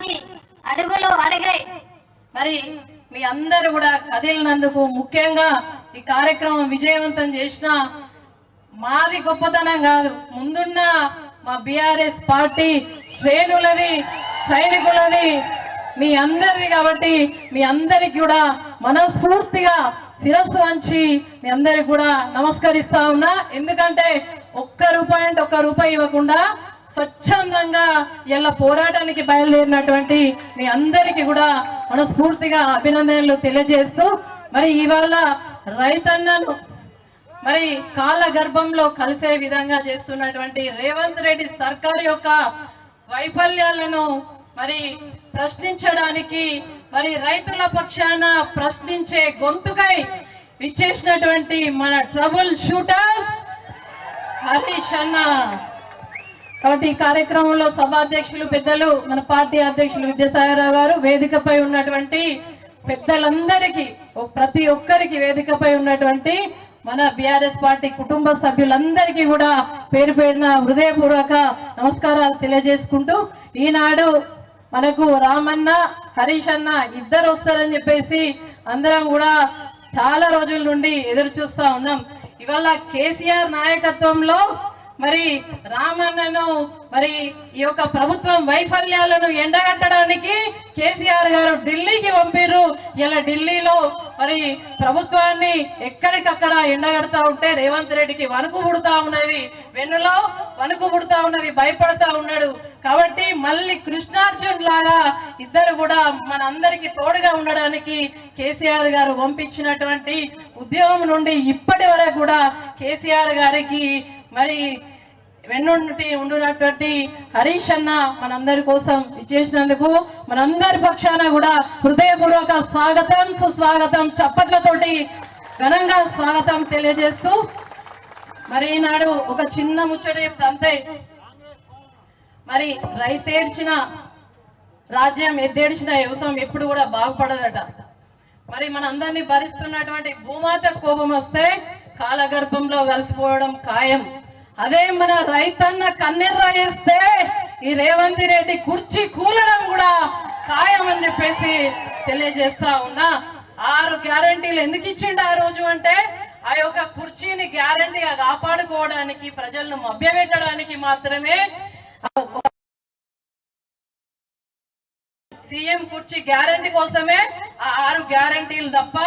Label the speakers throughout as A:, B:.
A: అభివృద్ధి అడుగులు అడిగాయి
B: మరి మీ అందరు కూడా కదిలినందుకు ముఖ్యంగా ఈ కార్యక్రమం విజయవంతం చేసిన మాది గొప్పతనం కాదు. ముందున్న మా బిఆర్ఎస్ పార్టీ శ్రేణులది సైనికులది మీ అందరిది కాబట్టి మీ అందరికి కూడా మనస్ఫూర్తిగా శిరస్సు వంచి మీ అందరికి కూడా నమస్కరిస్తా ఉన్నా. ఎందుకంటే ఒక్క రూపాయి అంటే ఒక్క రూపాయి ఇవ్వకుండా స్వచ్ఛందంగా ఇలా పోరాటానికి బయలుదేరినటువంటి మీ అందరికీ కూడా మనస్ఫూర్తిగా అభినందనలు తెలియజేస్తూ మరి ఇవాళ రైతన్నను మరి కాల గర్భంలో కలిసే విధంగా చేస్తున్నటువంటి రేవంత్ రెడ్డి సర్కార్ యొక్క వైఫల్యాలను మరి ప్రశ్నించడానికి మరి రైతుల పక్షాన ప్రశ్నించే గొంతుకై ఇచ్చేసినటువంటి మన ట్రబుల్ షూటర్ హరీష్ అన్న. కాబట్టి ఈ కార్యక్రమంలో సభాధ్యక్షులు పెద్దలు మన పార్టీ అధ్యక్షులు విద్యాసాగరరావు గారు వేదికపై ఉన్నటువంటి పెద్దలందరికీ ప్రతి ఒక్కరికి వేదికపై ఉన్నటువంటి మన బిఆర్ఎస్ పార్టీ కుటుంబ సభ్యులందరికీ కూడా పేరు పేరున హృదయపూర్వక నమస్కారాలు తెలియజేసుకుంటూ ఈనాడు మనకు రామన్న హరీష్ అన్న ఇద్దరు వస్తారని చెప్పేసి అందరం కూడా చాలా రోజుల నుండి ఎదురు చూస్తా ఉన్నాం. ఇవాళ కేసీఆర్ నాయకత్వంలో మరి రామన్నను మరి ఈ యొక్క ప్రభుత్వం వైఫల్యాలను ఎండగట్టడానికి కేసీఆర్ గారు ఢిల్లీకి పంపిరు ఇలా ఢిల్లీలో మరి ప్రభుత్వాన్ని ఎక్కడికక్కడ ఎండగడతా ఉంటే రేవంత్ రెడ్డికి వణుకు పుడుతా ఉన్నది. వెన్నులో వణుకు పుడుతా ఉన్నది భయపడతా ఉన్నాడు. కాబట్టి మళ్ళీ కృష్ణార్జున్ లాగా ఇద్దరు కూడా మనందరికి తోడుగా ఉండడానికి కేసీఆర్ గారు పంపించినటువంటి ఉద్యమం నుండి ఇప్పటి వరకు కూడా కేసీఆర్ గారికి మరి వెన్నుండి ఉండునటువంటి హరీష్ అన్న మనందరి కోసం ఇచ్చేసినందుకు మనందరి పక్షాన కూడా హృదయపూర్వక స్వాగతం సుస్వాగతం చప్పట్లతోటి ఘనంగా స్వాగతం తెలియజేస్తూ మరి ఈనాడు ఒక చిన్న ముచ్చట చెప్తే అంతే. మరి రైతేడ్చిన రాజ్యం ఎద్దేడ్చిన వ్యవసాయం ఎప్పుడు కూడా బాగుపడదట. మరి మన అందరినీ భరిస్తున్నటువంటి భూమాత కోపం వస్తే కాలగర్భంలో కలిసిపోవడం ఖాయం. అదే మన రైతన్న కన్నెర్ర వేస్తే ఈ రేవంత్ రెడ్డి కుర్చీ కూలడం కూడా ఖాయమని అని చెప్పేసి తెలియజేస్తా ఉన్నా. ఆరు గ్యారంటీలు ఎందుకు ఇచ్చిండు ఆ రోజు అంటే ఆ యొక్క కుర్చీని గ్యారంటీగా కాపాడుకోవడానికి ప్రజలను మభ్యపెట్టడానికి మాత్రమే సీఎం కుర్చీ గ్యారంటీ కోసమే ఆ ఆరు గ్యారంటీలు తప్ప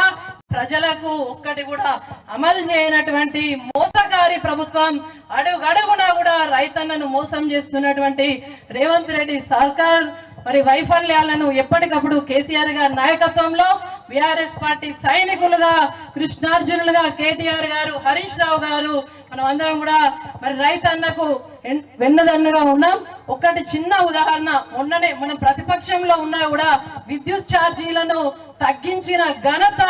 B: ప్రజలకు ఒక్కటి కూడా అమలు చేయనటువంటి మోసగారి ప్రభుత్వం అడుగడుగునా కూడా రైతన్నను మోసం చేస్తున్నటువంటి రేవంత్ రెడ్డి సర్కార్ మరి వైఫల్యాలను ఎప్పటికప్పుడు కేసీఆర్ గారి నాయకత్వంలో బీఆర్ఎస్ పార్టీ సైనికులుగా కృష్ణార్జునులుగా కేటీఆర్ గారు హరీష్ రావు గారు మనం అందరం కూడా మరి రైతన్నకు ఎన్- వెన్నుదన్నుగా ఉన్నాం. ఒకటి చిన్న ఉదాహరణ మొన్ననే మనం ప్రతిపక్షంలో ఉన్నా కూడా విద్యుత్ ఛార్జీలను తగ్గించిన ఘనత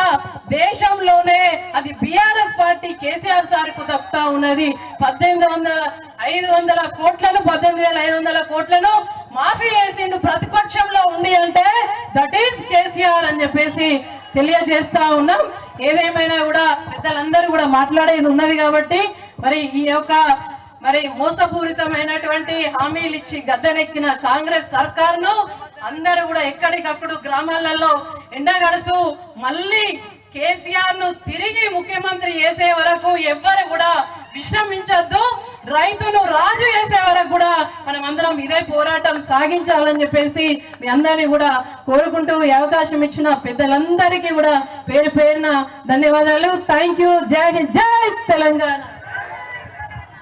B: దేశంలోనే అది బీఆర్ఎస్ పార్టీ కేసీఆర్ సార్కు దక్కుతా ఉన్నది. పద్దెనిమిది వందల ఐదు వందల కోట్లను పద్దెనిమిది వేల ఐదు వందల కోట్లను మాఫీ చేసిండు ప్రతిపక్షంలో ఉండి అంటే దట్ ఈస్ కేసీఆర్ అని చెప్పేసి తెలియజేస్తా ఉన్నాం. ఏదేమైనా కూడా పెద్దలందరూ కూడా మాట్లాడేది ఉన్నది కాబట్టి మరి ఈ యొక్క మరి మోసపూరితమైనటువంటి హామీలు ఇచ్చి గద్దెనెక్కిన కాంగ్రెస్ సర్కార్ను అందరూ కూడా ఎక్కడికప్పుడు గ్రామాలలో ఎండగడుతూ మళ్ళీ కేసీఆర్ను తిరిగి ముఖ్యమంత్రి చేసే వరకు ఎవ్వరు కూడా విశ్రమించొద్దు. రైతును రాజు చేసే వరకు కూడా మనం అందరం ఇదే పోరాటం సాగించాలని చెప్పేసి మీ అందరినీ కూడా కోరుకుంటూ అవకాశం ఇచ్చిన పెద్దలందరికీ కూడా పేరు పేరున ధన్యవాదాలు. థ్యాంక్ యూ జై హింద్ జై తెలంగాణ